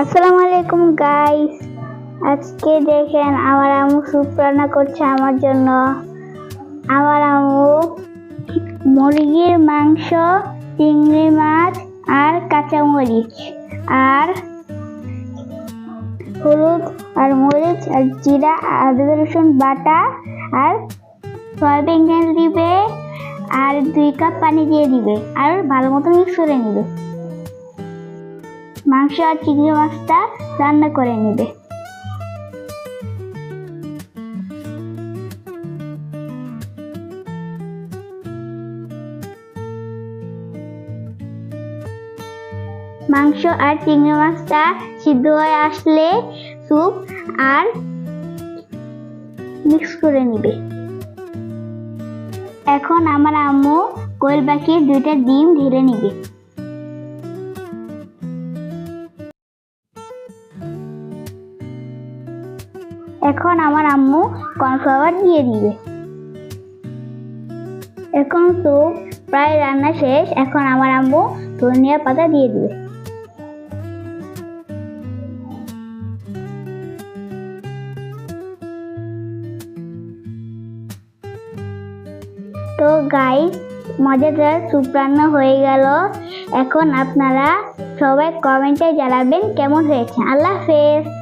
আসসালামু আলাইকুম গাইস আজকে দেখেন আমার আম্মু স্যুপ রান্না করছে আমার জন্য। আমার আম্মু মুরগির মাংস, চিংড়ি মাছ আর কাঁচামরিচ আর হলুদ আর মরিচ আর জিরা, আদা, রসুন, বাটা আর সয়াবিন তেল দিবে আর দুই কাপ পানি দিয়ে দিবে। আর ভালো মতো মিক্স করে নিবে। মাংস আর চিংড়ি মাছটা রান্না করে নেবে। মাংস আর চিংড়ি মাছটা সিদ্ধ হয়ে আসলে স্যুপ আর মিক্স করে নিবে। এখন আমার আম্মু কোয়েল পাখির দুইটা ডিম ঢেলে নিবে। এখন আমার আম্মু কর্নফ্লাওয়ার দিয়ে দিবে। এখন তো প্রায় রান্না শেষ, এখন আমার আম্মু ধনিয়া পাতা দিয়ে দিবে। তো গাইস মজাদার স্যুপ রান্না হয়ে গেল। এখন আপনারা সবাই কমেন্টে জানাবেন কেমন হয়েছে। আল্লাহ হাফেজ।